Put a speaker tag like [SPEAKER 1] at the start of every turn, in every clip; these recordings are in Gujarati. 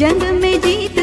[SPEAKER 1] जंग में जीत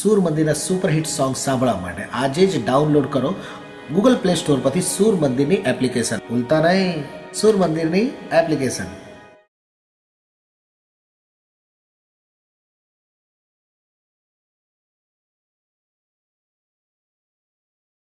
[SPEAKER 2] સૂર મંદિરના સુપરહિટ સોંગ સાંભળવા માટે. આજે જ ડાઉનલોડ કરો ગૂગલ પ્લે સ્ટોર પરથી સૂર મંદિરની એપ્લિકેશન. ભૂલતા નહીં. સૂર મંદિરની એપ્લિકેશન.